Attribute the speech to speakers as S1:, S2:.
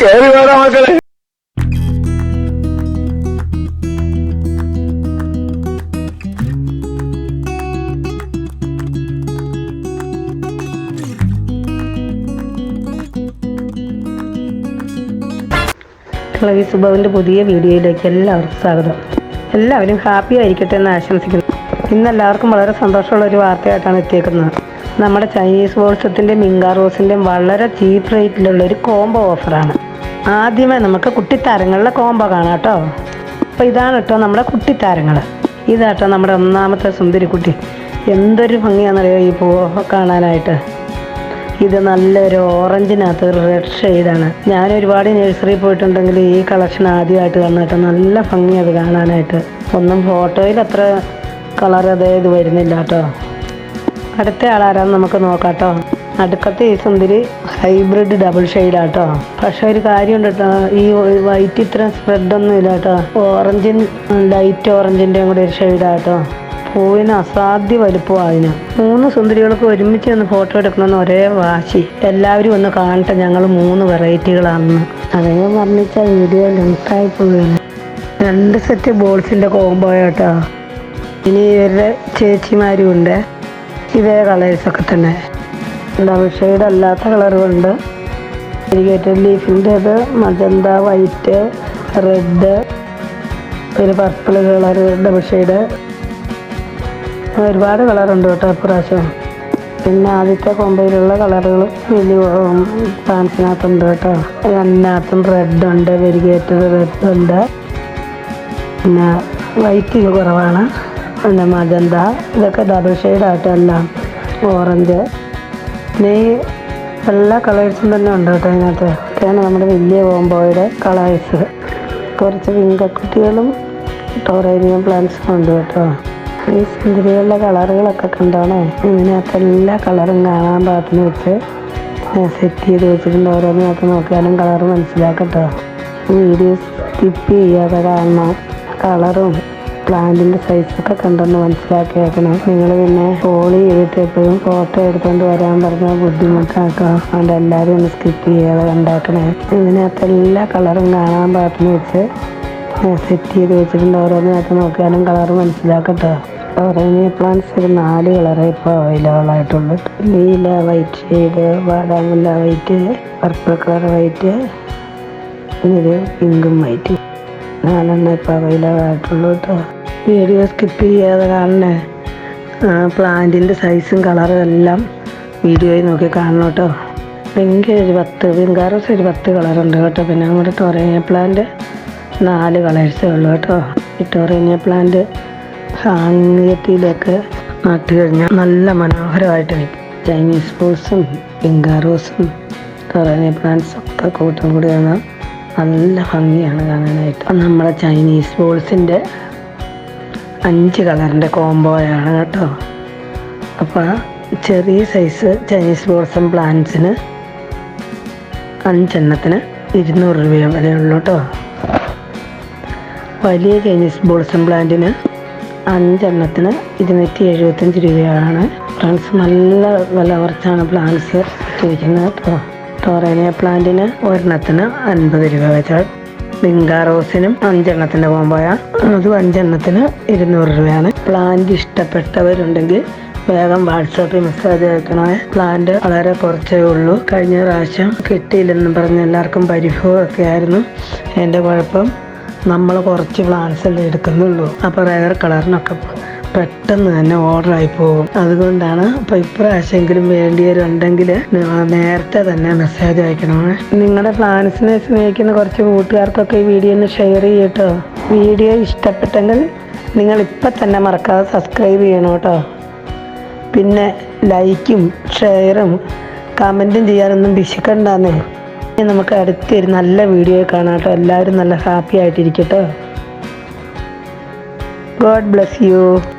S1: കേറി വേണം മക്കളെ.
S2: സുബവിന്റെ പുതിയ വീഡിയോയിലേക്ക് എല്ലാവർക്കും സ്വാഗതം. എല്ലാവരും ഹാപ്പി ആയിരിക്കട്ടെ എന്ന് ആശംസിക്കുന്നു. ഇന്ന് എല്ലാവർക്കും വളരെ സന്തോഷമുള്ള ഒരു വാർത്തയായിട്ടാണ് എത്തിയേക്കുന്നത്. നമ്മുടെ ചൈനീസ് വോൾസത്തിന്റെ മിങ്കാ റോസിന്റെയും വളരെ ചീപ്പ് റേറ്റിലുള്ള ഒരു കോംബോ ഓഫറാണ് ആദ്യമേ നമുക്ക് കുട്ടിത്താരങ്ങളുടെ കോംബോ കാണാം കേട്ടോ. അപ്പോൾ ഇതാണ് കേട്ടോ നമ്മുടെ കുട്ടിത്താരങ്ങൾ. ഇതാട്ടോ നമ്മുടെ ഒന്നാമത്തെ സുന്ദരി കുട്ടി. എന്തൊരു ഭംഗിയാണെന്നറിയോ ഈ പൂവ് കാണാനായിട്ട്? ഇത് നല്ലൊരു ഓറഞ്ചിനകത്ത് ഒരു റെഡ് ഷെയ്ഡാണ് ഞാൻ ഒരുപാട് നഴ്സറി പോയിട്ടുണ്ടെങ്കിൽ ഈ കളക്ഷൻ ആദ്യമായിട്ട് കാണുന്ന നല്ല ഭംഗി അത് കാണാനായിട്ട്. ഒന്നും ഫോട്ടോയിൽ അത്ര കളർ അതേ ഇത് വരുന്നില്ല കേട്ടോ. അടുത്ത ആളാരാന്ന് നമുക്ക് നോക്കാം കേട്ടോ അടുക്കത്തെ ഈ സുന്ദരി ഹൈബ്രിഡ് ഡബിൾ ഷെയ്ഡാട്ടോ പക്ഷെ ഒരു കാര്യമുണ്ട് കേട്ടോ ഈ വൈറ്റ് ഇത്ര സ്പ്രെഡൊന്നും ഇല്ല കേട്ടോ. ഓറഞ്ചിൻ ലൈറ്റ് ഓറഞ്ചിന്റെയും കൂടി ഒരു ഷെയ്ഡാട്ടോ പൂവിന് അസാധ്യ വലുപ്പമാണ് അതിന് മൂന്ന് സുന്ദരികൾക്ക് ഒരുമിച്ച് ഒന്ന് ഫോട്ടോ എടുക്കണമെന്ന് ഒരേ വാശി. എല്ലാവരും ഒന്ന് കാണട്ടെ ഞങ്ങൾ മൂന്ന് വെറൈറ്റികളാണെന്ന് അതേ വർണിച്ച വീഡിയോ ലെങ്തായി പോവുകയാണ്. രണ്ട് സെറ്റ് ബോൾസിന്റെ കോംബോ കേട്ടോ ഇനി ഇവരുടെ ചേച്ചിമാരും ഉണ്ട്. ഇതേ കളേഴ്സൊക്കെ തന്നെ. ഡബിൾ ഷെയ്ഡ് അല്ലാത്ത കളറുകളുണ്ട് ഇരിഗേറ്റഡ് ലീഫിന്റേത് മജന്ത വൈറ്റ് റെഡ് ഒരു പർപ്പിൾ കളർ ഡബിൾ ഷെയ്ഡ് ഒരുപാട് കളറുണ്ട് കേട്ടോ ഇപ്രാവശ്യം. പിന്നെ ആദ്യത്തെ കൊമ്പയിലുള്ള കളറുകൾ വലിയ ഫാൻസിനകത്തുണ്ട് കേട്ടോ. രണ്ടിനകത്തും റെഡ് ഉണ്ട് വെരിഗേറ്റഡ് റെഡ് ഉണ്ട്. പിന്നെ വൈറ്റ് കുറവാണ്. പിന്നെ മജന്ത ഇതൊക്കെ ഡബിൾ ഷെയ്ഡാട്ടോ എല്ലാം ഓറഞ്ച് പിന്നെ ഈ എല്ലാ കളേഴ്സും തന്നെ ഉണ്ട് കേട്ടോ അതിനകത്ത് ഒക്കെയാണ് നമ്മുടെ വലിയ കോമ്പോയുടെ കളേഴ്സ് കുറച്ച് വിങ്കക്കുട്ടികളും ടോറേനിയം പ്ലാന്റ്സും ഉണ്ട് കേട്ടോ. ഈ സുന്ദരികളുടെ കളറുകളൊക്കെ കണ്ടോണേ? ഇതിനകത്ത് എല്ലാ കളറും കാണാൻ പാകത്തിന് വെച്ച് സെറ്റ് ചെയ്ത് വെച്ചിട്ടുണ്ട് ഓരോന്നിനകത്ത് നോക്കിയാലും കളർ മനസ്സിലാക്കട്ടോ വീഡിയോ സ്കിപ്പ് ചെയ്യാതെ കാണണം. കളറും പ്ലാന്റിന്റെ സൈസൊക്കെ കണ്ടൊന്ന് മനസ്സിലാക്കിയേക്കണം. നിങ്ങൾ പിന്നെ കോൾ ചെയ്തിട്ട് എപ്പോഴും ഫോട്ടോ എടുത്തുകൊണ്ട് വരാൻ പറഞ്ഞാൽ ബുദ്ധിമുട്ടാട്ടോ അതുകൊണ്ട് എല്ലാവരും ഒന്ന് സ്കിപ്പ് ചെയ്യാതെ കണ്ടാക്കണേ ഇതിനകത്ത് എല്ലാ കളറും കാണാൻ പാകത്തിന് വെച്ച് സെറ്റ് ചെയ്ത് വെച്ചിട്ടുണ്ട്. ഓരോന്നിനകത്ത് നോക്കിയാലും കളർ മനസ്സിലാക്കട്ടോ. ഓറഞ്ച് പ്ലാന്റ്സ് ഒരു നാല് കളറേ ഇപ്പോൾ അവൈലബിൾ ആയിട്ടുള്ളൂ. നീല വൈറ്റ് ഷെയ്ഡ് വാടാമുല്ല വൈറ്റ് പർപ്പിൾ കളർ വൈറ്റ് പിന്നെ ഒരു പിങ്കും വൈറ്റ് നാലെണ്ണം ഇപ്പോൾ അവൈലബിൾ ആയിട്ടുള്ളൂ കേട്ടോ വീഡിയോ സ്കിപ്പ് ചെയ്യാതെ കാണണേ. പ്ലാന്റിന്റെ സൈസും കളറും എല്ലാം വീഡിയോയിൽ നോക്കി കാണണം കേട്ടോ. പിങ്ക് ഒരു പത്ത് പിങ്കാറസ് ഒരു പത്ത് കളറുണ്ട് കേട്ടോ. പിന്നെ നമ്മുടെ ടൊറേനിയ പ്ലാന്റ് നാല് കളേഴ്സേ ഉള്ളൂ കേട്ടോ. ഈ ടൊറേനിയ പ്ലാന്റ് സാങ്കേതിയിലൊക്കെ നട്ട് കഴിഞ്ഞാൽ നല്ല മനോഹരമായിട്ട് നിൽക്കും ചൈനീസ് ഫ്രൂട്ട്സും പിങ്കാറോസും ടൊറേനിയ പ്ലാന്റ്സും ഒക്കെ കൂട്ടം കൂടിയാണ് നല്ല ഭംഗിയാണ് കാണാനായിട്ട്. നമ്മുടെ ചൈനീസ് ബോൾസിന്റെ അഞ്ച് കളറിന്റെ കോംബോയാണ് കേട്ടോ. അപ്പോൾ ചെറിയ സൈസ് ചൈനീസ് ബോൾസം പ്ലാന്റ്സിന് അഞ്ചെണ്ണത്തിന് ഇരുന്നൂറ് രൂപ വിലയുള്ളൂ കേട്ടോ. വലിയ ചൈനീസ് ബോൾസം പ്ലാന്റിന് അഞ്ചെണ്ണത്തിന് ഇരുന്നൂറ്റി എഴുപത്തഞ്ച് രൂപയാണ്. ഫ്രണ്ട്സ് നല്ല വില കുറച്ചാണ് പ്ലാന്റ്സ് ഇട്ടിരിക്കുന്നത് കേട്ടോ. ടോറേനിയ പ്ലാന്റിന് ഒരെണ്ണത്തിന് അൻപത് രൂപ വെച്ചാൽ ബിങ്കാ റോസിനും അഞ്ചെണ്ണത്തിന്റെ കോമ്പോയ അതും അഞ്ചെണ്ണത്തിന് ഇരുന്നൂറ് രൂപയാണ്. പ്ലാന്റ് ഇഷ്ടപ്പെട്ടവരുണ്ടെങ്കിൽ വേഗം വാട്സാപ്പിൽ മെസ്സേജ് അയക്കണേ. പ്ലാന്റ് വളരെ കുറച്ചേ ഉള്ളൂ. കഴിഞ്ഞ പ്രാവശ്യം കിട്ടിയില്ലെന്ന് പറഞ്ഞ് എല്ലാവർക്കും പരിഭവമൊക്കെ ആയിരുന്നു. എന്റെ കുഴപ്പം നമ്മൾ കുറച്ച് പ്ലാന്റ്സ് അല്ലേ എടുക്കുന്നുള്ളൂ. അപ്പോൾ റയർ കളറിനൊക്കെ പെട്ടെന്ന് തന്നെ ഓർഡറായി പോകും. അതുകൊണ്ടാണ് അപ്പോൾ ഇപ്രാവശ്യമെങ്കിലും വേണ്ടിയവരുണ്ടെങ്കിൽ നേരത്തെ തന്നെ മെസ്സേജ് അയക്കണമേ. നിങ്ങളുടെ പ്ലാൻസിനെ സ്നേഹിക്കുന്ന കുറച്ച് കൂട്ടുകാർക്കൊക്കെ ഈ വീഡിയോ ഒന്ന് ഷെയർ ചെയ്യട്ടോ. വീഡിയോ ഇഷ്ടപ്പെട്ടെങ്കിൽ നിങ്ങൾ ഇപ്പം തന്നെ മറക്കാതെ സബ്സ്ക്രൈബ് ചെയ്യണം കേട്ടോ. പിന്നെ ലൈക്കും ഷെയറും കമന്റും ചെയ്യാനൊന്നും വിശക്കണ്ടെന്നേ. ഇനി നമുക്ക് അടുത്തൊരു നല്ല വീഡിയോ കാണാം കേട്ടോ. എല്ലാവരും നല്ല ഹാപ്പി ആയിട്ടിരിക്കട്ടോ. God bless you